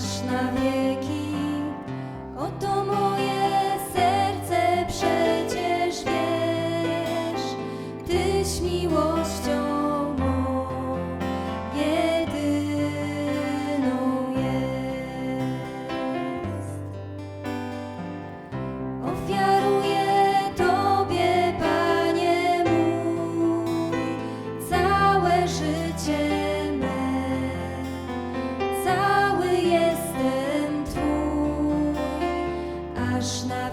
nasz na wieki.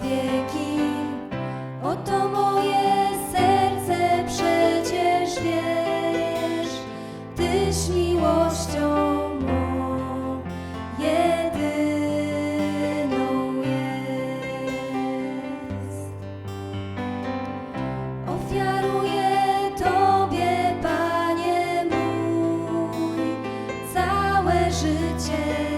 wieki. Oto moje serce przecież wiesz, Tyś miłością mą jedyną jest. Ofiaruję Tobie, Panie mój, całe życie.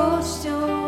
miłością.